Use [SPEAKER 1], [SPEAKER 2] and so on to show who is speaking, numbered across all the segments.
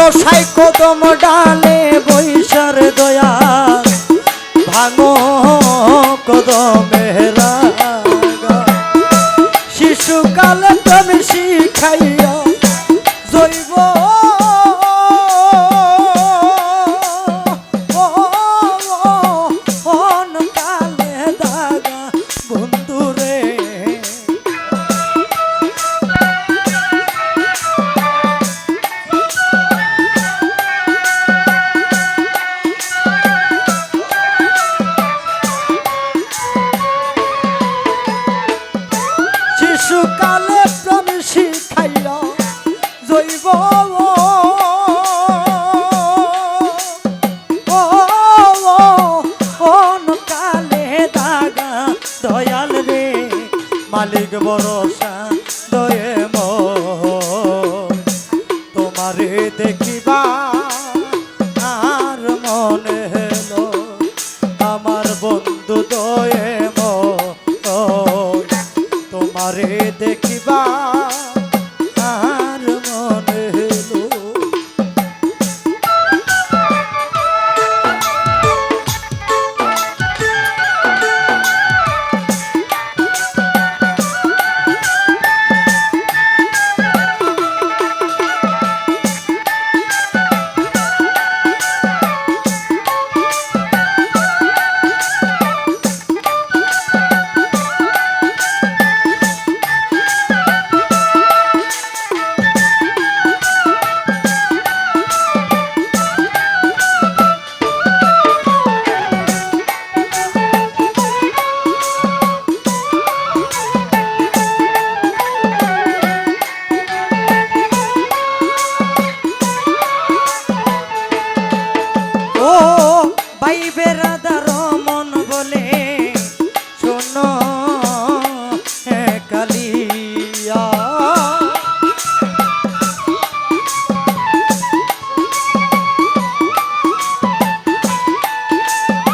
[SPEAKER 1] ভালো সাইকো তোম ডালে বৈশার দয়া। ভাঙো কদমেরা শিশুকাল তুমি শিখাই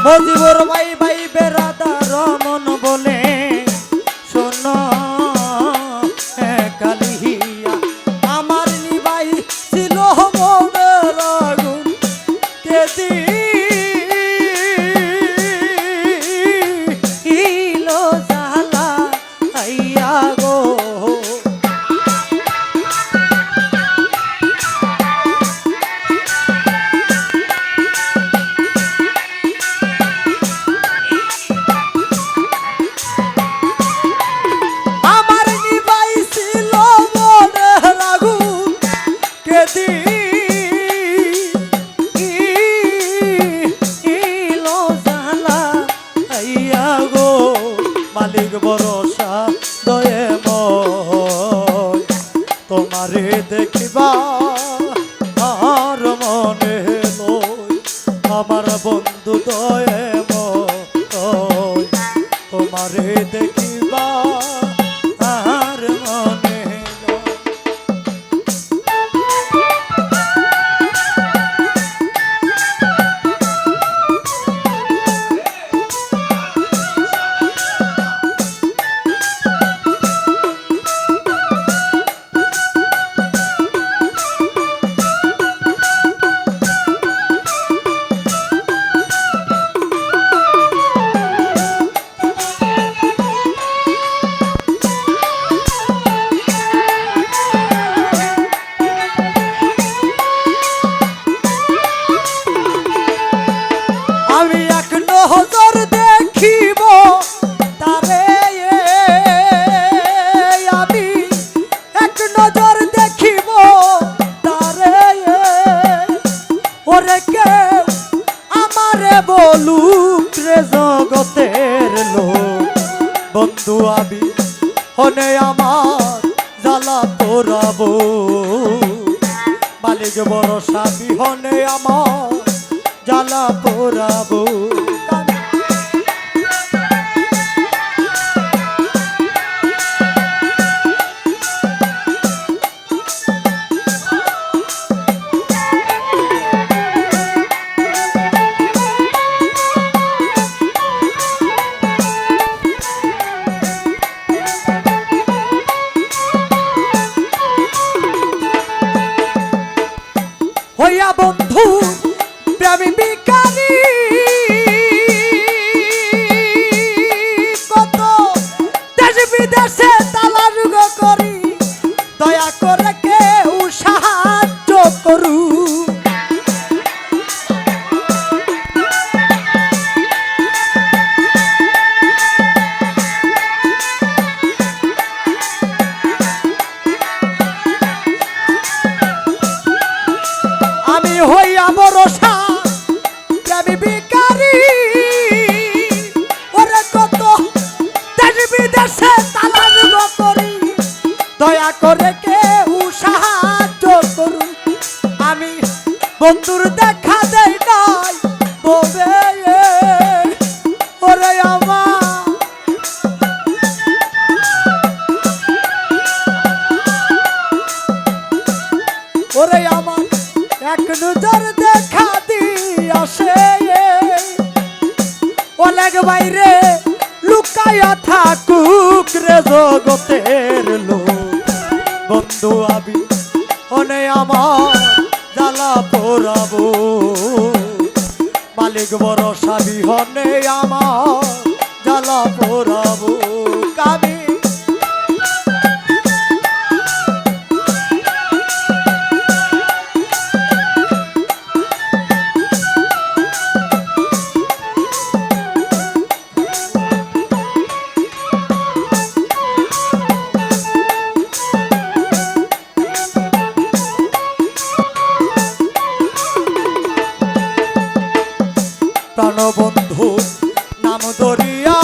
[SPEAKER 1] মজিবর ভাই ভাই বেরা জ্বালা পোড়াবো। বাইরে, লুকায়া থাকুক রে জগতের লোক। বন্ধু আবি অনে আমার জ্বালা পোড়াবো। মালিক বড় সাবি হনে আমার জ্বালা পোড়াবো। কাবি প্রাণবন্ধু নাম দরিয়া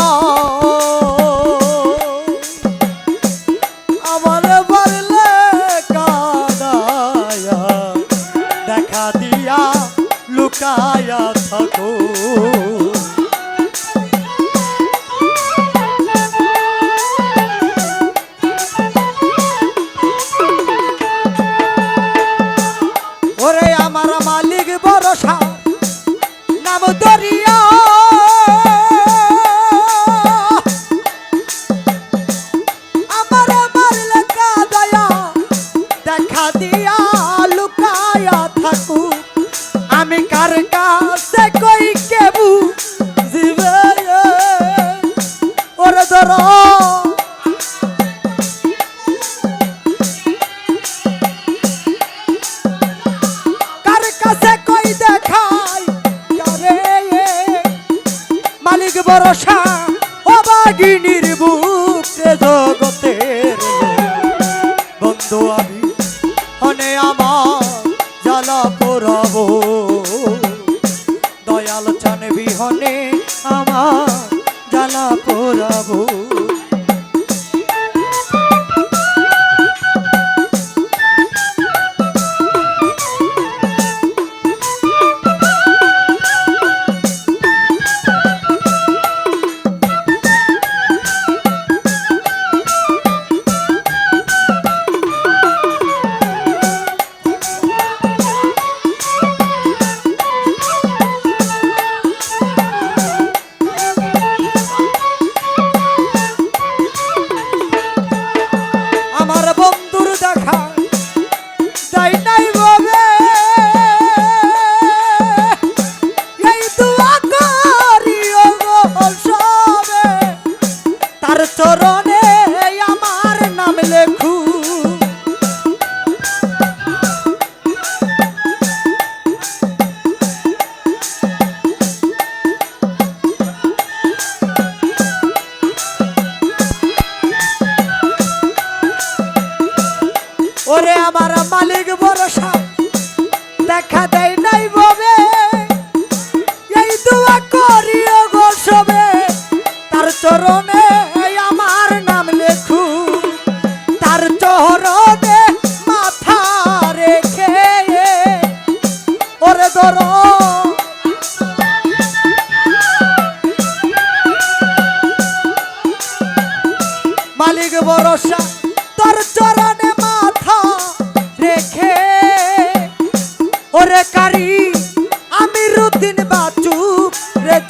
[SPEAKER 1] মালিক বড় সাপ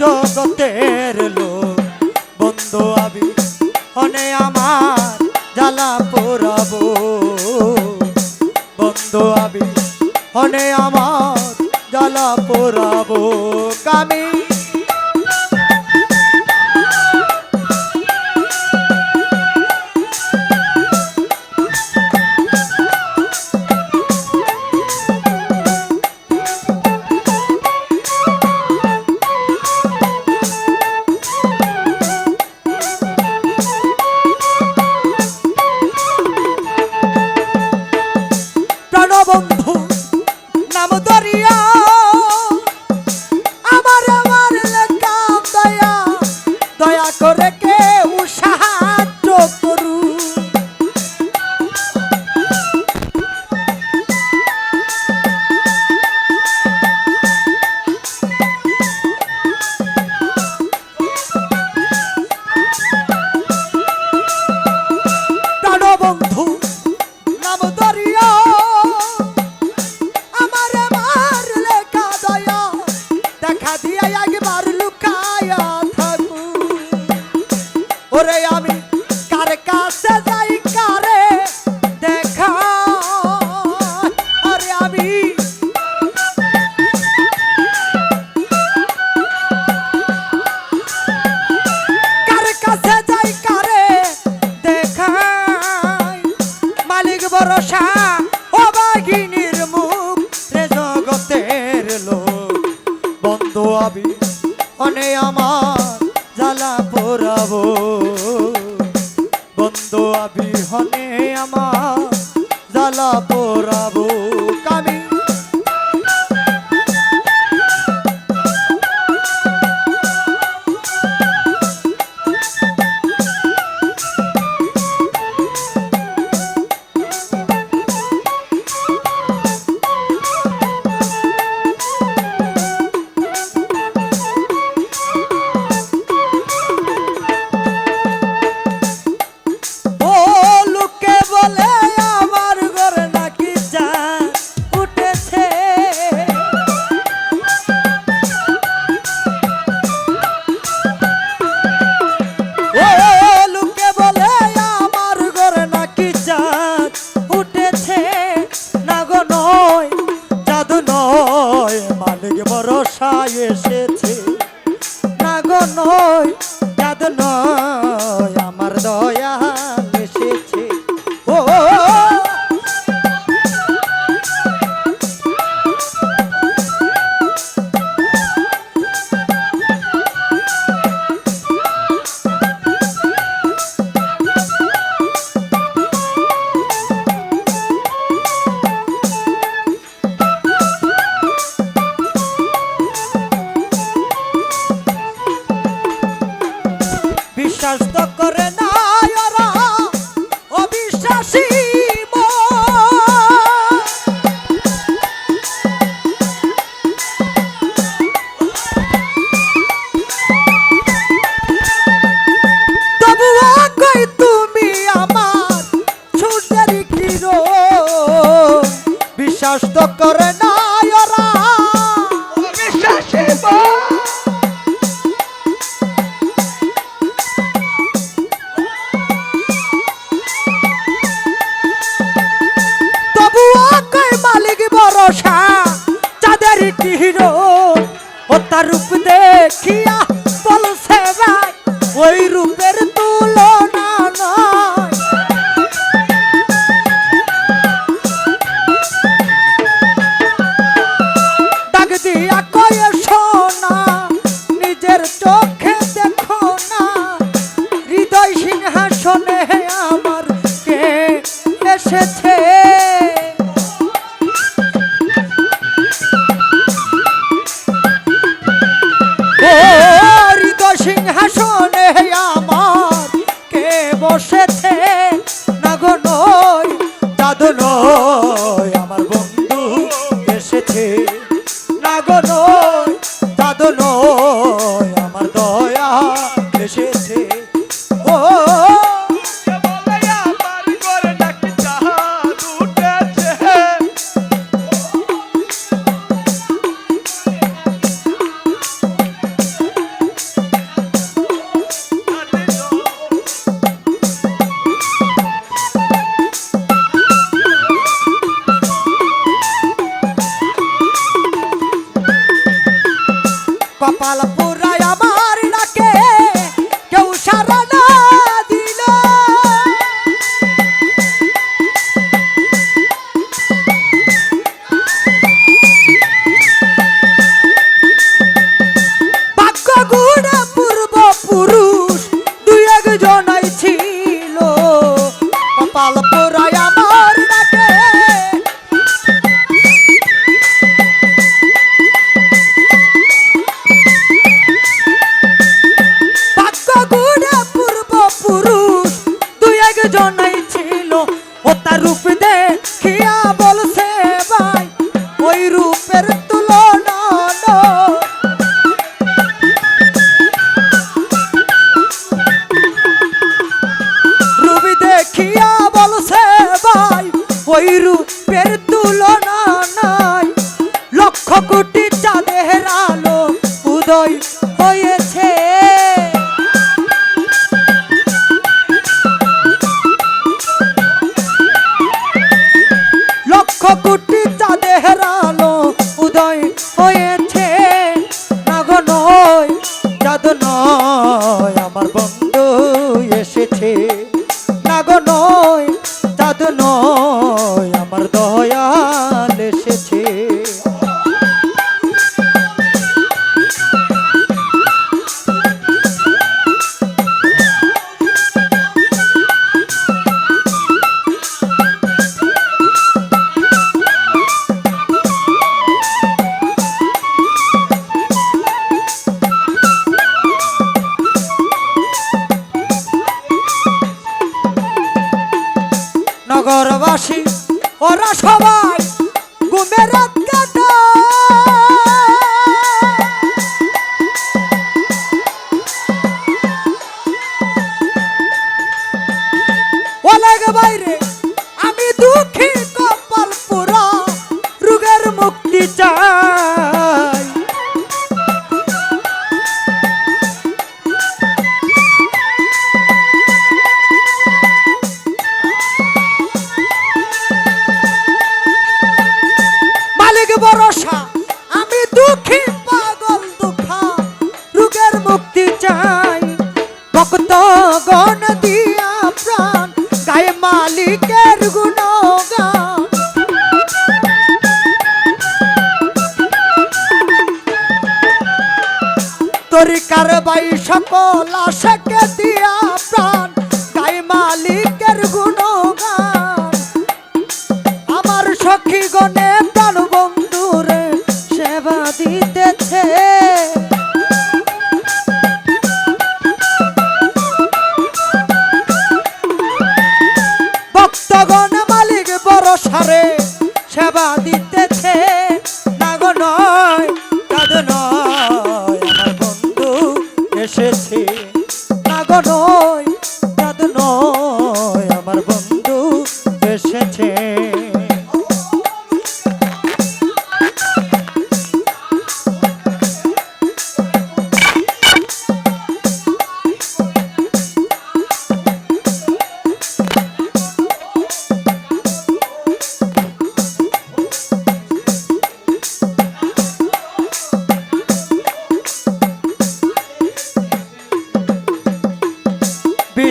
[SPEAKER 1] রে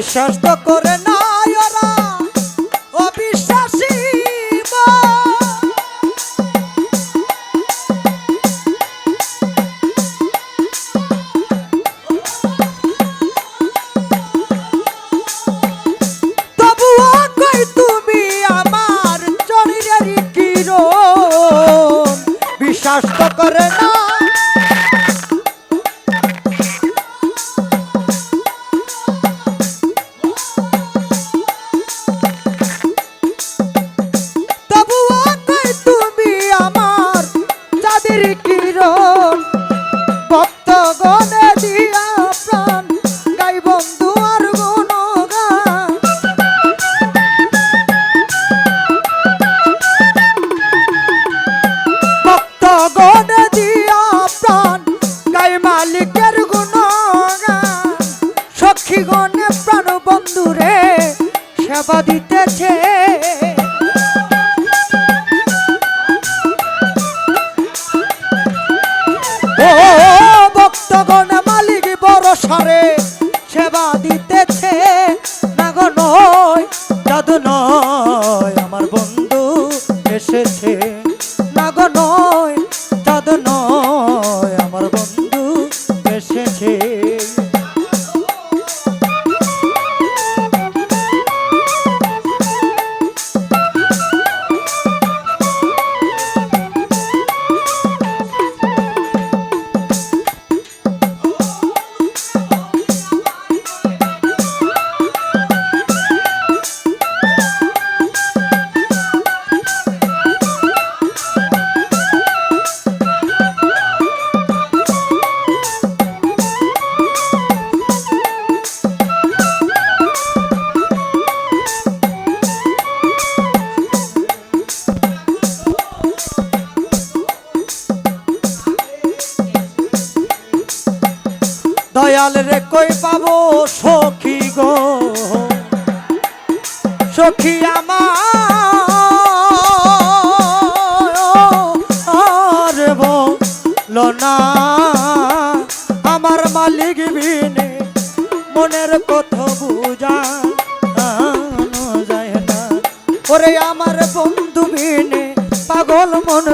[SPEAKER 1] বিশ্বাস তো করে না। সখী আমার। বলো না, আমার মালিক বিনে মনের কথা বুঝা যায় না। ওরে আমার বন্ধু বিনে পাগল মন